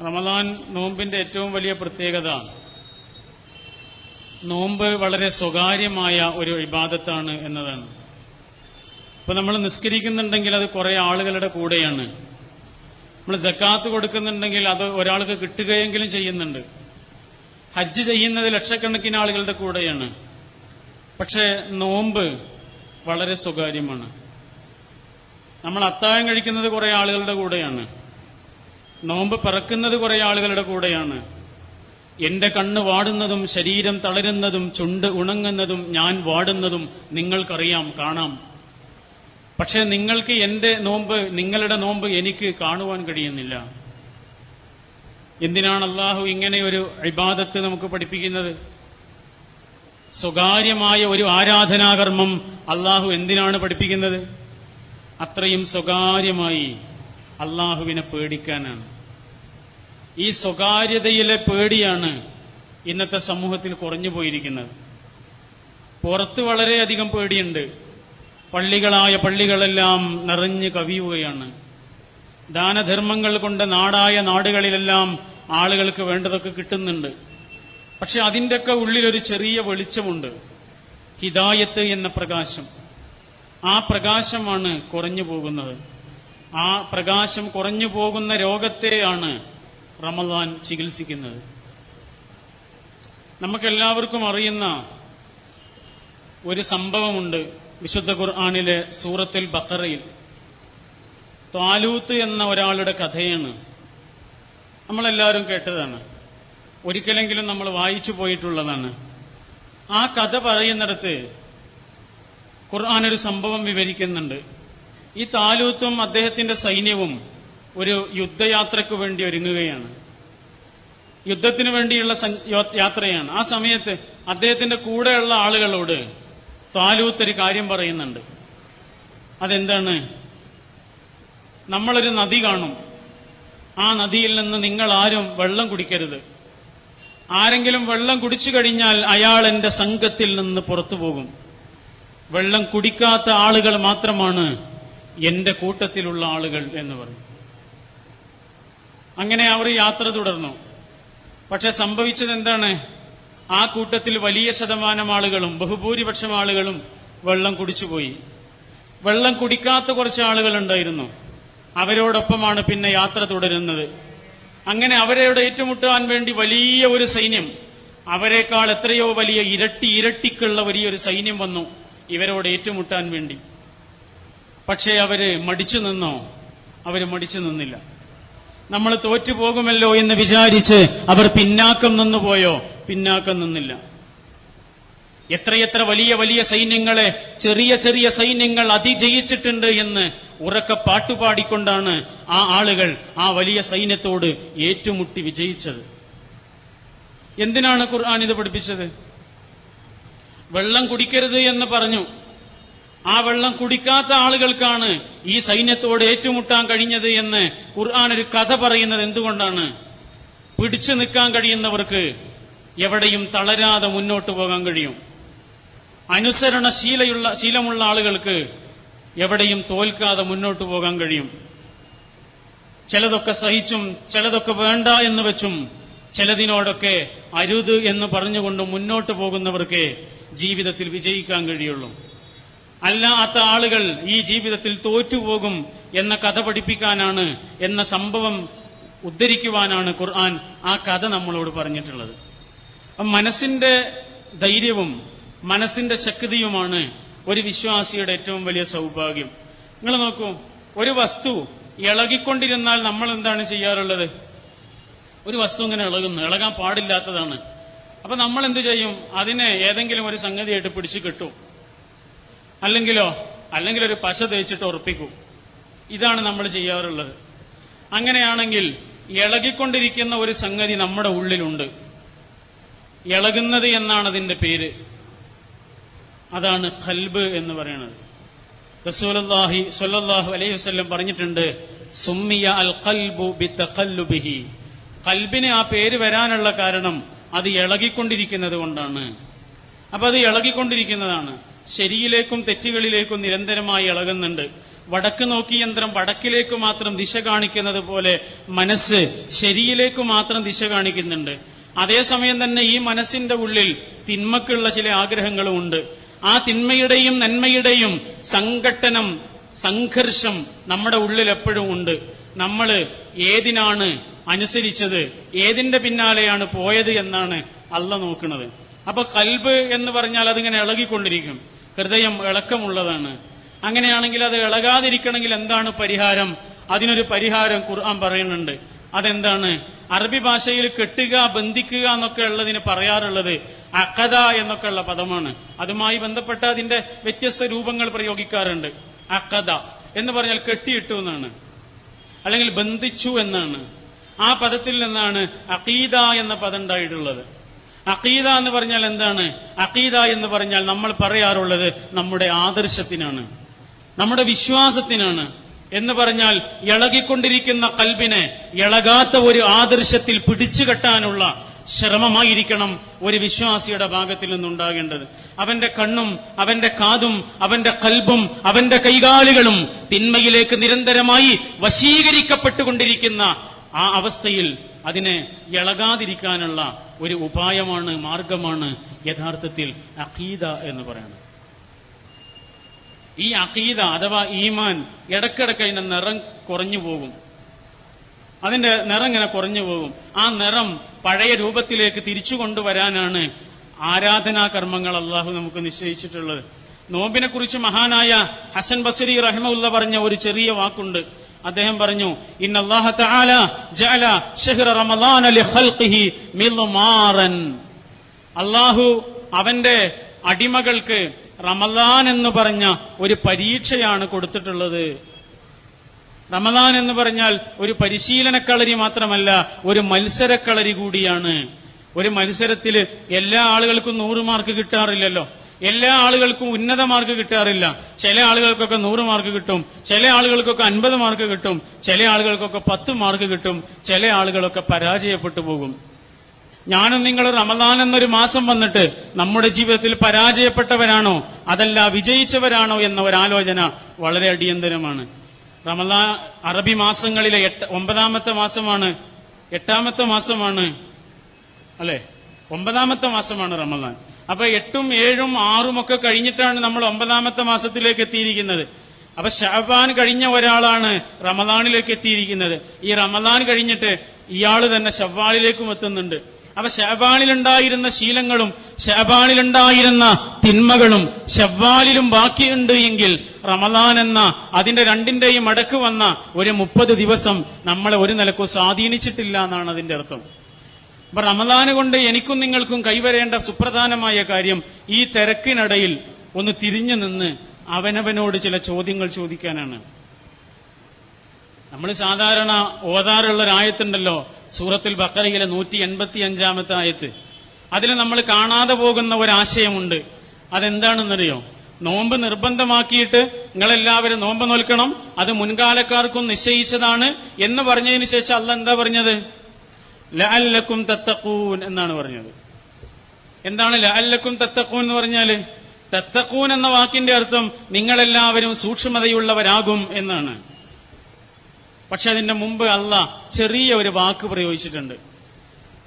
റമദാൻ നോമ്പിന്റെ ഏറ്റവും വലിയ പ്രത്യേകത നോമ്പ് വളരെ സ്വകാര്യമായ ഒരു ഇബാദത്താണ് എന്നതാണ്. ഇപ്പൊ നമ്മൾ നിസ്കരിക്കുന്നുണ്ടെങ്കിൽ അത് കുറെ ആളുകളുടെ കൂടെയാണ്. നമ്മൾ ജക്കാത്ത് കൊടുക്കുന്നുണ്ടെങ്കിൽ അത് ഒരാൾക്ക് കിട്ടുകയെങ്കിലും ചെയ്യുന്നുണ്ട്. ഹജ്ജ് ചെയ്യുന്നത് ലക്ഷക്കണക്കിന് ആളുകളുടെ കൂടെയാണ്. പക്ഷേ നോമ്പ് വളരെ സ്വകാര്യമാണ്. നമ്മൾ അത്താഴം കഴിക്കുന്നത് കുറെ ആളുകളുടെ കൂടെയാണ്. നോമ്പ് പിറക്കുന്നത് കുറെ ആളുകളുടെ കൂടെയാണ്. എന്റെ കണ്ണ് വാടുന്നതും ശരീരം തളരുന്നതും ചുണ്ട് ഉണങ്ങുന്നതും ഞാൻ വാടുന്നതും നിങ്ങൾക്കറിയാം കാണാം. പക്ഷെ നിങ്ങൾക്ക് എന്റെ നോമ്പ് നിങ്ങളുടെ നോമ്പ് എനിക്ക് കാണുവാൻ കഴിയുന്നില്ല. എന്തിനാണ് അള്ളാഹു ഇങ്ങനെ ഒരു ഇബാദത്ത് നമുക്ക് പഠിപ്പിക്കുന്നത്? സ്വകാര്യമായ ഒരു ആരാധനാകർമ്മം അള്ളാഹു എന്തിനാണ് പഠിപ്പിക്കുന്നത്? അത്രയും സ്വകാര്യമായി അള്ളാഹുവിനെ പേടിക്കാനാണ്. ഈ സ്വകാര്യതയിലെ പേടിയാണ് ഇന്നത്തെ സമൂഹത്തിൽ കുറഞ്ഞു പോയിരിക്കുന്നത്. പുറത്ത് വളരെയധികം പേടിയുണ്ട്. പള്ളികളായ പള്ളികളെല്ലാം നിറഞ്ഞു കവിയുകയാണ്. ദാനധർമ്മങ്ങൾ കൊണ്ട് നാടായ നാടുകളിലെല്ലാം ആളുകൾക്ക് വേണ്ടതൊക്കെ കിട്ടുന്നുണ്ട്. പക്ഷെ അതിന്റെയൊക്കെ ഉള്ളിലൊരു ചെറിയ വെളിച്ചമുണ്ട്. ഹിദായത്ത് എന്ന പ്രകാശം. ആ പ്രകാശമാണ് കുറഞ്ഞു പോകുന്നത്. ആ പ്രകാശം കുറഞ്ഞു പോകുന്ന രോഗത്തെയാണ് റമദാൻ ചികിത്സിക്കുന്നത്. നമുക്കെല്ലാവർക്കും അറിയുന്ന ഒരു സംഭവമുണ്ട് വിശുദ്ധ ഖുർആാനിലെ സൂറത്തുൽ ബക്കറയിൽ താലൂത്ത് എന്ന ഒരാളുടെ കഥയാണ്. നമ്മളെല്ലാവരും കേട്ടതാണ്. ഒരിക്കലെങ്കിലും നമ്മൾ വായിച്ചു പോയിട്ടുള്ളതാണ്. ആ കഥ പറയുന്നിടത്ത് ഖുർആൻ ഒരു സംഭവം വിവരിക്കുന്നുണ്ട്. ഈ താലൂത്തും അദ്ദേഹത്തിന്റെ സൈന്യവും ഒരു യുദ്ധയാത്രയ്ക്ക് വേണ്ടി ഒരുങ്ങുകയാണ്. യുദ്ധത്തിന് വേണ്ടിയുള്ള യാത്രയാണ്. ആ സമയത്ത് അദ്ദേഹത്തിന്റെ കൂടെയുള്ള ആളുകളോട് താലൂത്ത് ഒരു കാര്യം പറയുന്നുണ്ട്. അതെന്താണ്? നമ്മളൊരു നദി കാണും. ആ നദിയിൽ നിന്ന് നിങ്ങൾ ആരും വെള്ളം കുടിക്കരുത്. ആരെങ്കിലും വെള്ളം കുടിച്ചു കഴിഞ്ഞാൽ അയാൾ എന്റെ സംഘത്തിൽ നിന്ന് പുറത്തു പോകും. വെള്ളം കുടിക്കാത്ത ആളുകൾ മാത്രമാണ് എന്റെ കൂട്ടത്തിലുള്ള ആളുകൾ എന്ന് പറഞ്ഞു. അങ്ങനെ അവർ യാത്ര തുടർന്നു. പക്ഷെ സംഭവിച്ചത് എന്താണ്? ആ കൂട്ടത്തിൽ വലിയ ശതമാനം ആളുകളും ബഹുഭൂരിപക്ഷം ആളുകളും വെള്ളം കുടിച്ചുപോയി. വെള്ളം കുടിക്കാത്ത കുറച്ച് ആളുകൾ ഉണ്ടായിരുന്നു. അവരോടൊപ്പമാണ് പിന്നെ യാത്ര തുടരുന്നത്. അങ്ങനെ അവരോട് ഏറ്റുമുട്ടാൻ വേണ്ടി വലിയ ഒരു സൈന്യം അവരെക്കാൾ എത്രയോ വലിയ ഇരട്ടി ഇരട്ടിക്കുള്ള വലിയൊരു സൈന്യം വന്നു ഇവരോട് ഏറ്റുമുട്ടാൻ വേണ്ടി. പക്ഷേ അവർ മടിച്ചു നിന്നോ? അവർ മടിച്ചു നിന്നില്ല. നമ്മൾ തോറ്റുപോകുമല്ലോ എന്ന് വിചാരിച്ച് അവർ പിന്നാക്കം നിന്നുപോയോ? പിന്നാക്കം നിന്നില്ല. എത്രയെത്ര വലിയ വലിയ സൈന്യങ്ങളെ ചെറിയ ചെറിയ സൈന്യങ്ങൾ അതിജയിച്ചിട്ടുണ്ട് എന്ന് ഉറക്ക പാട്ടുപാടിക്കൊണ്ടാണ് ആ ആളുകൾ ആ വലിയ സൈന്യത്തോട് ഏറ്റുമുട്ടി വിജയിച്ചത്. എന്തിനാണ് ഖുർആൻ ഇത് പഠിപ്പിച്ചത്? വെള്ളം കുടിക്കരുത് എന്ന് പറഞ്ഞു. ആ വെള്ളം കുടിക്കാത്ത ആളുകൾക്കാണ് ഈ സൈന്യത്തോട് ഏറ്റുമുട്ടാൻ കഴിഞ്ഞത് എന്ന് ഖുർആൻ ഒരു കഥ പറയുന്നത് എന്തുകൊണ്ടാണ്? പിടിച്ചു നിൽക്കാൻ കഴിയുന്നവർക്ക് എവിടെയും തളരാതെ മുന്നോട്ട് പോകാൻ കഴിയും. അനുസരണ ശീലയുള്ള ശീലമുള്ള ആളുകൾക്ക് എവിടെയും തോൽക്കാതെ മുന്നോട്ട് പോകാൻ കഴിയും. ചിലതൊക്കെ സഹിച്ചും ചിലതൊക്കെ വേണ്ട എന്ന് വെച്ചും ചിലതിനോടൊക്കെ അരുത് എന്ന് പറഞ്ഞുകൊണ്ട് മുന്നോട്ട് പോകുന്നവർക്ക് ജീവിതത്തിൽ വിജയിക്കാൻ കഴിയുള്ളൂ. അല്ലാത്ത ആളുകൾ ഈ ജീവിതത്തിൽ തോറ്റുപോകും എന്ന കഥ പഠിപ്പിക്കാനാണ് എന്ന സംഭവം ഉദ്ധരിക്കുവാനാണ് ഖുർആൻ ആ കഥ നമ്മളോട് പറഞ്ഞിട്ടുള്ളത്. മനസ്സിന്റെ ധൈര്യവും മനസ്സിന്റെ ശക്തിയുമാണ് ഒരു വിശ്വാസിയുടെ ഏറ്റവും വലിയ സൗഭാഗ്യം. നിങ്ങൾ നോക്കൂ ഒരു വസ്തു ഇളകിക്കൊണ്ടിരുന്നാൽ നമ്മൾ എന്താണ് ചെയ്യാറുള്ളത്? ഒരു വസ്തു ഇങ്ങനെ ഇളകുന്നു ഇളകാൻ പാടില്ലാത്തതാണ്. അപ്പൊ നമ്മൾ എന്ത് ചെയ്യും? അതിനെ ഏതെങ്കിലും ഒരു സംഗതിയായിട്ട് പിടിച്ചു കിട്ടും. അല്ലെങ്കിലോ അല്ലെങ്കിൽ ഒരു പശ തേച്ചിട്ട് ഉറപ്പിക്കൂ. ഇതാണ് നമ്മൾ ചെയ്യാറുള്ളത്. അങ്ങനെയാണെങ്കിൽ ഇളകിക്കൊണ്ടിരിക്കുന്ന ഒരു സംഗതി നമ്മുടെ ഉള്ളിലുണ്ട്. ഇളകുന്നത് എന്നാണ് അതിന്റെ പേര്. അതാണ് ഖൽബ് എന്ന് പറയുന്നത്. റസൂലുള്ളാഹി സ്വല്ലല്ലാഹു അലൈഹി വസല്ലം പറഞ്ഞിട്ടുണ്ട് സുമ്മിയ അൽ ഖൽബു ബിതഖല്ലുബിഹി. കൽബിന് ആ പേര് വരാനുള്ള കാരണം അത് ഇളകിക്കൊണ്ടിരിക്കുന്നത് കൊണ്ടാണ്. അപ്പൊ അത് ഇളകിക്കൊണ്ടിരിക്കുന്നതാണ്. ശരിയിലേക്കും തെറ്റുകളിലേക്കും നിരന്തരമായി ഇളകുന്നുണ്ട്. വടക്ക് നോക്കി യന്ത്രം വടക്കിലേക്ക് മാത്രം ദിശ കാണിക്കുന്നത് പോലെ മനസ്സ് ശരിയിലേക്ക് മാത്രം ദിശ കാണിക്കുന്നുണ്ട്. അതേസമയം തന്നെ ഈ മനസ്സിന്റെ ഉള്ളിൽ തിന്മക്കുള്ള ചില ആഗ്രഹങ്ങളും ഉണ്ട്. ആ തിന്മയുടെയും നന്മയുടെയും സംഘട്ടനം സംഘർഷം നമ്മുടെ ഉള്ളിൽ എപ്പോഴും ഉണ്ട്. നമ്മൾ ഏതിനാണ് അനുസരിച്ചത്? ഏതിന്റെ പിന്നാലെയാണ് പോയത് എന്നാണ് അല്ല നോക്കുന്നത്. അപ്പൊ കൽബ് എന്ന് പറഞ്ഞാൽ അതിങ്ങനെ ഇളകിക്കൊണ്ടിരിക്കും. ഹൃദയം ഇളക്കമുള്ളതാണ്. അങ്ങനെയാണെങ്കിൽ അത് ഇളകാതിരിക്കണമെങ്കിൽ എന്താണ് പരിഹാരം? അതിനൊരു പരിഹാരം ഖുർആൻ പറയുന്നുണ്ട്. അതെന്താണ്? അറബി ഭാഷയിൽ കെട്ടുക ബന്ധിക്കുക എന്നൊക്കെ ഉള്ളതിന് പറയാറുള്ളത് അഖദ എന്നൊക്കെ ഉള്ള പദമാണ്. അതുമായി ബന്ധപ്പെട്ട അതിന്റെ വ്യത്യസ്ത രൂപങ്ങൾ പ്രയോഗിക്കാറുണ്ട്. അഖദ എന്ന് പറഞ്ഞാൽ കെട്ടിയിട്ടു എന്നാണ്. അല്ലെങ്കിൽ ബന്ധിച്ചു എന്നാണ്. ആ പദത്തിൽ നിന്നാണ് അഖീദ എന്ന പദം ഉണ്ടായിട്ടുള്ളത്. അഖീദ എന്ന് പറഞ്ഞാൽ എന്താണ്? അഖീദ എന്ന് പറഞ്ഞാൽ നമ്മൾ പറയാറുള്ളത് നമ്മുടെ ആദർശത്തിനാണ്. നമ്മുടെ വിശ്വാസത്തിനാണ്. എന്ന് പറഞ്ഞാൽ ഇളകിക്കൊണ്ടിരിക്കുന്ന കൽബിനെ ഇളകാത്ത ഒരു ആദർശത്തിൽ പിടിച്ചു കെട്ടാനുള്ള ശ്രമമായിരിക്കണം ഒരു വിശ്വാസിയുടെ ഭാഗത്തിൽ നിന്നുണ്ടാകേണ്ടത്. അവന്റെ കണ്ണും അവന്റെ കാതും അവന്റെ കൽബും അവന്റെ കൈകാലുകളും തിന്മയിലേക്ക് നിരന്തരമായി വശീകരിക്കപ്പെട്ടുകൊണ്ടിരിക്കുന്ന ആ അവസ്ഥയിൽ അതിനെ ഇളകാതിരിക്കാനുള്ള ഒരു ഉപായമാണ് മാർഗമാണ് യഥാർത്ഥത്തിൽ അഖീദ എന്ന് പറയുന്നത്. ഈ അഖീദ അഥവാ ഈമാൻ ഇടക്കിടക്ക് അതിന്റെ നിറം കുറഞ്ഞു പോകും. അതിന്റെ നിറം ഇങ്ങനെ കുറഞ്ഞു പോകും. ആ നിറം പഴയ രൂപത്തിലേക്ക് തിരിച്ചു കൊണ്ടുവരാനാണ് ആരാധനാ കർമ്മങ്ങൾ അള്ളാഹു നമുക്ക് നിശ്ചയിച്ചിട്ടുള്ളത്. നോമ്പിനെ കുറിച്ച് മഹാനായ ഹസൻ ബസരി റഹ്മുല്ല പറഞ്ഞ ഒരു ചെറിയ വാക്കുണ്ട്. അദ്ദേഹം പറഞ്ഞു അള്ളാഹു അവന്റെ അടിമകൾക്ക് റമലാൻ എന്ന് പറഞ്ഞ ഒരു പരീക്ഷയാണ് കൊടുത്തിട്ടുള്ളത്. റമലാൻ എന്ന് പറഞ്ഞാൽ ഒരു പരിശീലനക്കളരി മാത്രമല്ല ഒരു മത്സരക്കളരി കൂടിയാണ്. ഒരു മത്സരത്തിൽ എല്ലാ ആളുകൾക്കും നൂറ് മാർക്ക് കിട്ടാറില്ലല്ലോ. എല്ലാ ആളുകൾക്കും ഉന്നത മാർക്ക് കിട്ടാറില്ല. ചില ആളുകൾക്കൊക്കെ നൂറ് മാർക്ക് കിട്ടും. ചില ആളുകൾക്കൊക്കെ അൻപത് മാർക്ക് കിട്ടും. ചില ആളുകൾക്കൊക്കെ പത്ത് മാർക്ക് കിട്ടും. ചില ആളുകളൊക്കെ പരാജയപ്പെട്ടു പോകും. ഞാനും നിങ്ങൾ റമദാൻ എന്നൊരു മാസം വന്നിട്ട് നമ്മുടെ ജീവിതത്തിൽ പരാജയപ്പെട്ടവരാണോ? അതല്ല വിജയിച്ചവരാണോ എന്ന ഒരാലോചന വളരെ അടിയന്തരമാണ്. റമദാൻ അറബി മാസങ്ങളിലെ എട്ട് ഒമ്പതാമത്തെ മാസമാണ്. എട്ടാമത്തെ മാസമാണ്. അല്ലെ? ഒമ്പതാമത്തെ മാസമാണ് റമദാൻ. അപ്പൊ എട്ടും ഏഴും ആറും ഒക്കെ കഴിഞ്ഞിട്ടാണ് നമ്മൾ ഒമ്പതാമത്തെ മാസത്തിലേക്ക് എത്തിയിരിക്കുന്നത്. അപ്പൊ ഷാബാൻ കഴിഞ്ഞ ഒരാളാണ് റമദാനിലേക്ക് എത്തിയിരിക്കുന്നത്. ഈ റമദാൻ കഴിഞ്ഞിട്ട് ഇയാൾ തന്നെ ഷവ്വാളിലേക്കും എത്തുന്നുണ്ട്. അപ്പൊ ഷാബാനിലുണ്ടായിരുന്ന ശീലങ്ങളും ഷാബാനിലുണ്ടായിരുന്ന തിന്മകളും ഷവ്വാലിലും ബാക്കിയുണ്ട് എങ്കിൽ റമദാൻ എന്ന അതിന്റെ രണ്ടിന്റെയും അടക്ക് വന്ന ഒരു മുപ്പത് ദിവസം നമ്മളെ ഒരു നിലക്കും സ്വാധീനിച്ചിട്ടില്ല എന്നാണ് അതിന്റെ അർത്ഥം. അപ്പൊ റമദാന് കൊണ്ട് എനിക്കും നിങ്ങൾക്കും കൈവരേണ്ട സുപ്രധാനമായ കാര്യം ഈ തിരക്കിനിടയിൽ ഒന്ന് തിരിഞ്ഞു നിന്ന് അവനവനോട് ചില ചോദ്യങ്ങൾ ചോദിക്കാനാണ്. നമ്മൾ സാധാരണ ഓതാറുള്ള ഒരായത്തുണ്ടല്ലോ സൂറത്തുൽ ബക്കറയിലെ നൂറ്റി എൺപത്തി അഞ്ചാമത്തെ ആയത്ത്. അതിൽ നമ്മൾ കാണാതെ പോകുന്ന ഒരാശയമുണ്ട്. അതെന്താണെന്നറിയോ? നോമ്പ് നിർബന്ധമാക്കിയിട്ട് നിങ്ങളെല്ലാവരും നോമ്പ് നോൽക്കണം അത് മുൻകാലക്കാർക്കും നിശ്ചയിച്ചതാണ് എന്ന് പറഞ്ഞതിന് ശേഷം അല്ല എന്താ പറഞ്ഞത്? ലഅല്ലക്കും തത്തക്കൂൻ എന്നാണ് പറഞ്ഞത്. എന്താണ് ലഅല്ലക്കും തത്തക്കൂൻ എന്ന് പറഞ്ഞാൽ തത്തക്കൂൻ എന്ന വാക്കിന്റെ അർത്ഥം നിങ്ങളെല്ലാവരും സൂക്ഷ്മതയുള്ളവരാകും എന്നാണ്. പക്ഷെ അതിന്റെ മുമ്പ് അല്ല ചെറിയ ഒരു വാക്ക് പ്രയോഗിച്ചിട്ടുണ്ട്.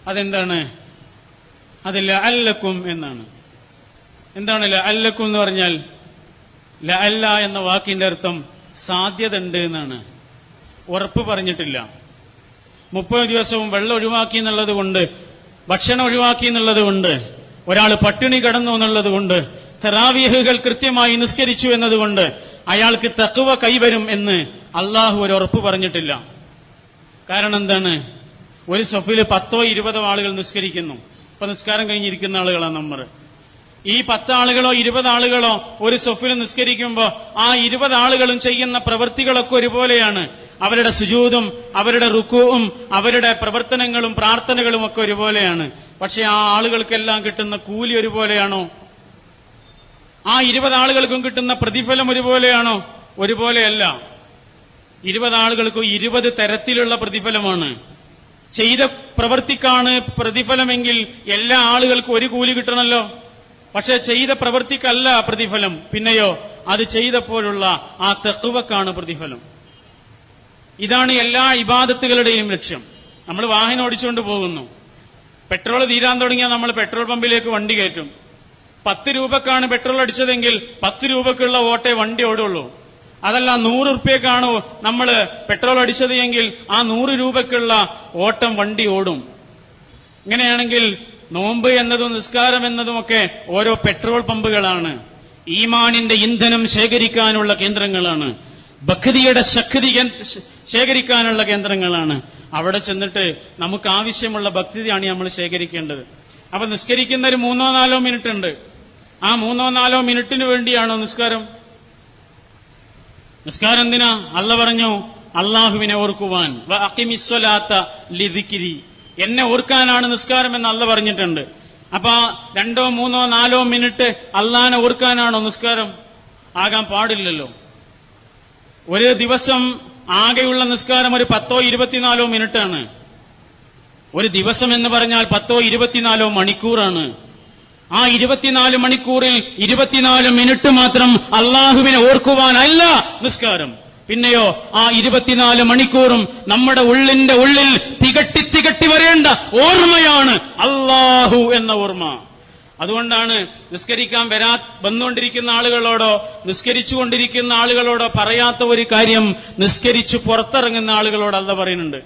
അതെന്താണ്? അത് ലഅല്ലക്കും എന്നാണ്. എന്താണ് ലഅല്ലക്കും എന്ന് പറഞ്ഞാൽ? ലഅല്ല എന്ന വാക്കിന്റെ അർത്ഥം സാധ്യത ഉണ്ട് എന്നാണ്. ഉറപ്പ് പറഞ്ഞിട്ടില്ല. മുപ്പത് ദിവസവും വെള്ളം ഒഴിവാക്കി എന്നുള്ളത് കൊണ്ട് ഭക്ഷണം ഒഴിവാക്കി എന്നുള്ളത് കൊണ്ട് ഒരാൾ പട്ടിണി കടന്നു എന്നുള്ളത് കൊണ്ട് തെറാവീഹുകൾ കൃത്യമായി നിസ്കരിച്ചു എന്നതുകൊണ്ട് അയാൾക്ക് തക്കുവ കൈവരും എന്ന് അള്ളാഹു ഒരു ഉറപ്പ് പറഞ്ഞിട്ടില്ല. കാരണം എന്താണ്? ഒരു സഫിൽ പത്തോ ഇരുപതോ ആളുകൾ നിസ്കരിക്കുന്നു. ഇപ്പൊ നിസ്കാരം കഴിഞ്ഞിരിക്കുന്ന ആളുകളാണ് നമ്മൾ. ഈ പത്ത് ആളുകളോ ഇരുപത് ആളുകളോ ഒരു സൊഫിൽ നിസ്കരിക്കുമ്പോൾ ആ ഇരുപത് ആളുകളും ചെയ്യുന്ന പ്രവൃത്തികളൊക്കെ ഒരുപോലെയാണ്. അവരുടെ സുജൂതും അവരുടെ റുക്കുവും അവരുടെ പ്രവർത്തനങ്ങളും പ്രാർത്ഥനകളും ഒക്കെ ഒരുപോലെയാണ്. പക്ഷെ ആ ആളുകൾക്കെല്ലാം കിട്ടുന്ന കൂലി ഒരുപോലെയാണോ? ആ ഇരുപത് ആളുകൾക്കും കിട്ടുന്ന പ്രതിഫലം ഒരുപോലെയാണോ? ഒരുപോലെയല്ല. ഇരുപത് ആളുകൾക്കും ഇരുപത് തരത്തിലുള്ള പ്രതിഫലമാണ്. ചെയ്ത പ്രവൃത്തിക്കാണ് പ്രതിഫലമെങ്കിൽ എല്ലാ ആളുകൾക്കും ഒരു കൂലി കിട്ടണമല്ലോ പക്ഷെ ചെയ്ത പ്രവൃത്തിക്കല്ല പ്രതിഫലം. പിന്നെയോ അത് ചെയ്തപ്പോഴുള്ള ആ തെക്കുവക്കാണ് പ്രതിഫലം. ഇതാണ് എല്ലാ ഇബാദത്തുകളുടെയും ലക്ഷ്യം. നമ്മൾ വാഹനം ഓടിച്ചുകൊണ്ട് പോകുന്നു. പെട്രോൾ തീരാൻ തുടങ്ങിയാൽ നമ്മൾ പെട്രോൾ പമ്പിലേക്ക് വണ്ടി കയറ്റും. പത്ത് രൂപക്കാണ് പെട്രോൾ അടിച്ചതെങ്കിൽ പത്ത് രൂപക്കുള്ള ഓട്ടേ വണ്ടി ഓടുള്ളൂ. അതല്ല നൂറ് റുപ്യക്കാണ് നമ്മൾ പെട്രോൾ അടിച്ചത് എങ്കിൽ ആ നൂറ് രൂപക്കുള്ള ഓട്ടം വണ്ടി ഓടും. ഇങ്ങനെയാണെങ്കിൽ നോമ്പ് എന്നതും നിസ്കാരം എന്നതുമൊക്കെ ഓരോ പെട്രോൾ പമ്പുകളാണ്. ഈമാനിന്റെ ഇന്ധനം ശേഖരിക്കാനുള്ള കേന്ദ്രങ്ങളാണ്. ഭക്തിയുടെ ശക്തി ശേഖരിക്കാനുള്ള കേന്ദ്രങ്ങളാണ്. അവിടെ ചെന്നിട്ട് നമുക്ക് ആവശ്യമുള്ള ഭക്തിയാണ് നമ്മൾ ശേഖരിക്കേണ്ടത്. അപ്പൊ നിസ്കരിക്കുന്ന ഒരു മൂന്നോ നാലോ മിനിറ്റ് ഉണ്ട്. ആ മൂന്നോ നാലോ മിനിറ്റിന് വേണ്ടിയാണോ നിസ്കാരം? നിസ്കാരം എന്തിനാ? അല്ല പറഞ്ഞു അള്ളാഹുവിനെ ഓർക്കുവാൻ. അക്കിമിസ്വലാത്ത ലിതിക്കിരി എന്നെ ഓർക്കാനാണ് നിസ്കാരം എന്ന് അല്ല പറഞ്ഞിട്ടുണ്ട്. അപ്പൊ രണ്ടോ മൂന്നോ നാലോ മിനിറ്റ് അള്ളാനെ ഓർക്കാനാണോ നിസ്കാരം? ആകാൻ പാടില്ലല്ലോ. ഒരു ദിവസം ആകെയുള്ള നിസ്കാരം ഒരു പത്തോ ഇരുപത്തിനാലോ മിനിറ്റാണ്. ഒരു ദിവസം എന്ന് പറഞ്ഞാൽ പത്തോ ഇരുപത്തിനാലോ മണിക്കൂറാണ്. ആ ഇരുപത്തിനാല് മണിക്കൂറിൽ ഇരുപത്തിനാല് മിനിറ്റ് മാത്രം അള്ളാഹുവിനെ ഓർക്കുവാനല്ല നിസ്കാരം. പിന്നെയോ ആ ഇരുപത്തിനാല് മണിക്കൂറും നമ്മുടെ ഉള്ളിന്റെ ഉള്ളിൽ തികട്ടി തികട്ടി വരേണ്ട ഓർമ്മയാണ് അള്ളാഹു എന്ന ഓർമ്മ. അതുകൊണ്ടാണ് നിസ്കരിക്കാൻ വരാ വന്നുകൊണ്ടിരിക്കുന്ന ആളുകളോടോ നിസ്കരിച്ചുകൊണ്ടിരിക്കുന്ന ആളുകളോടോ പറയാത്ത ഒരു കാര്യം നിസ്കരിച്ചു പുറത്തിറങ്ങുന്ന ആളുകളോടല്ല പറയുന്നുണ്ട്.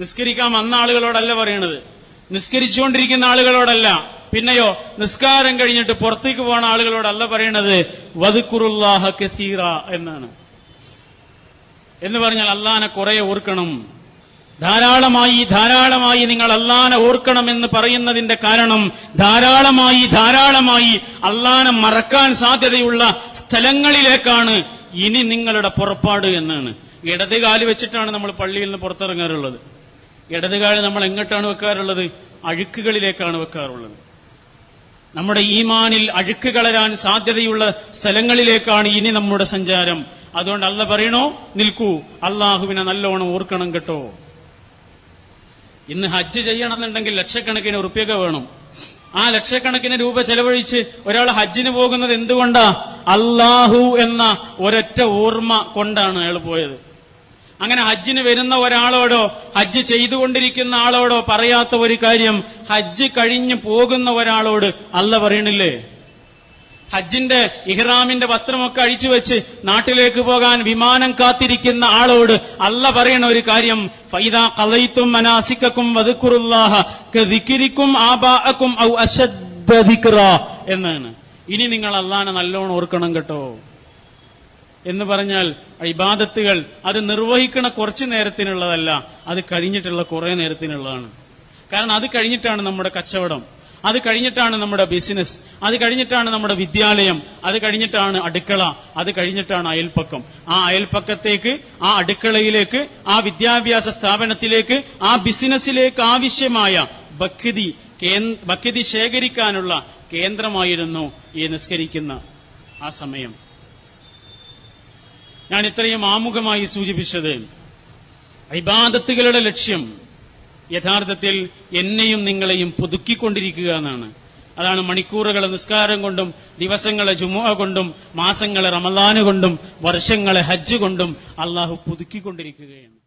നിസ്കരിക്കാൻ വന്ന ആളുകളോടല്ല പറയണത്. നിസ്കരിച്ചുകൊണ്ടിരിക്കുന്ന ആളുകളോടല്ല. പിന്നെയോ നിസ്കാരം കഴിഞ്ഞിട്ട് പുറത്തേക്ക് പോണ ആളുകളോടല്ല പറയണത്. വതുക്കുറുല്ലാഹ കസീറ എന്നാണ്. എന്ന് പറഞ്ഞാൽ അള്ളാനെ കുറെ ഓർക്കണം. ധാരാളമായി ധാരാളമായി നിങ്ങൾ അള്ളാനെ ഓർക്കണമെന്ന് പറയുന്നതിന്റെ കാരണം ധാരാളമായി ധാരാളമായി അള്ളാനെ മറക്കാൻ സാധ്യതയുള്ള സ്ഥലങ്ങളിലേക്കാണ് ഇനി നിങ്ങളുടെ പുറപ്പാട് എന്നാണ്. ഇടത് കാൽ വെച്ചിട്ടാണ് നമ്മൾ പള്ളിയിൽ നിന്ന് പുറത്തിറങ്ങാറുള്ളത്. ഇടത് കാൽ നമ്മൾ എങ്ങോട്ടാണ് വെക്കാറുള്ളത്? അഴുക്കുകളിലേക്കാണ് വെക്കാറുള്ളത്. നമ്മുടെ ഈമാനിൽ അഴുക്ക് കളരാൻ സാധ്യതയുള്ള സ്ഥലങ്ങളിലേക്കാണ് ഇനി നമ്മുടെ സഞ്ചാരം. അതുകൊണ്ട് അല്ല പറയണോ? നിൽക്കൂ. അള്ളാഹുവിനെ നല്ലോണം ഓർക്കണം കേട്ടോ. ഇന്ന് ഹജ്ജ് ചെയ്യണമെന്നുണ്ടെങ്കിൽ ലക്ഷക്കണക്കിന് റുപ്യൊക്കെ വേണം. ആ ലക്ഷക്കണക്കിന് രൂപ ചെലവഴിച്ച് ഒരാൾ ഹജ്ജിന് പോകുന്നത് എന്തുകൊണ്ടാ? അള്ളാഹു എന്ന ഒരൊറ്റ ഓർമ്മ കൊണ്ടാണ് അയാൾ പോയത്. അങ്ങനെ ഹജ്ജിന് വരുന്ന ഒരാളോടോ ഹജ്ജ് ചെയ്തുകൊണ്ടിരിക്കുന്ന ആളോടോ പറയാത്ത ഒരു കാര്യം ഹജ്ജ് കഴിഞ്ഞു പോകുന്ന ഒരാളോട് അല്ല പറയണില്ലേ? ഹജ്ജിന്റെ ഇഹ്റാമിന്റെ വസ്ത്രമൊക്കെ അഴിച്ചു വെച്ച് നാട്ടിലേക്ക് പോകാൻ വിമാനം കാത്തിരിക്കുന്ന ആളോട് അല്ല പറയണ ഒരു കാര്യം. ഫൈദ കലയിത്തും മനാസിക്കും വതുക്കുറുല്ലാഹ കദിക്കിരിക്കും ആബാഅക്കും ഔ അശദ്ദ ദിക്റ എന്നാണ്. ഇനി നിങ്ങൾ അള്ളാനെ നല്ലോണം ഓർക്കണം കേട്ടോ. എന്ന് പറഞ്ഞാൽ ഇബാദത്തുകൾ അത് നിർവഹിക്കണ കുറച്ചു നേരത്തിനുള്ളതല്ല അത് കഴിഞ്ഞിട്ടുള്ള കുറെ നേരത്തിനുള്ളതാണ്. കാരണം അത് കഴിഞ്ഞിട്ടാണ് നമ്മുടെ കച്ചവടം. അത് കഴിഞ്ഞിട്ടാണ് നമ്മുടെ ബിസിനസ് അത് കഴിഞ്ഞിട്ടാണ് നമ്മുടെ വിദ്യാലയം അത് കഴിഞ്ഞിട്ടാണ് അടുക്കള അത് കഴിഞ്ഞിട്ടാണ് അയൽപ്പക്കം ആ അയൽപ്പക്കത്തേക്ക് ആ അടുക്കളയിലേക്ക് ആ വിദ്യാഭ്യാസ സ്ഥാപനത്തിലേക്ക് ആ ബിസിനസ്സിലേക്ക് ആവശ്യമായ ഭക്തി ഭക്തി ശേഖരിക്കാനുള്ള കേന്ദ്രമായിരുന്നു ഈ നിസ്കരിക്കുന്ന ആ സമയം. ഞാൻ ഇത്രയും ആമുഖമായി സൂചിപ്പിച്ചത് ഇബാദത്തുകളുടെ ലക്ഷ്യം യഥാർത്ഥത്തിൽ എന്നെയും നിങ്ങളെയും പുതുക്കിക്കൊണ്ടിരിക്കുക എന്നാണ്. അതാണ് മണിക്കൂറുകളെ നിസ്കാരം കൊണ്ടും ദിവസങ്ങളെ ജുമുഅ കൊണ്ടും മാസങ്ങളെ റമലാന് കൊണ്ടും വർഷങ്ങളെ ഹജ്ജ് കൊണ്ടും അള്ളാഹു പുതുക്കിക്കൊണ്ടിരിക്കുകയാണ്.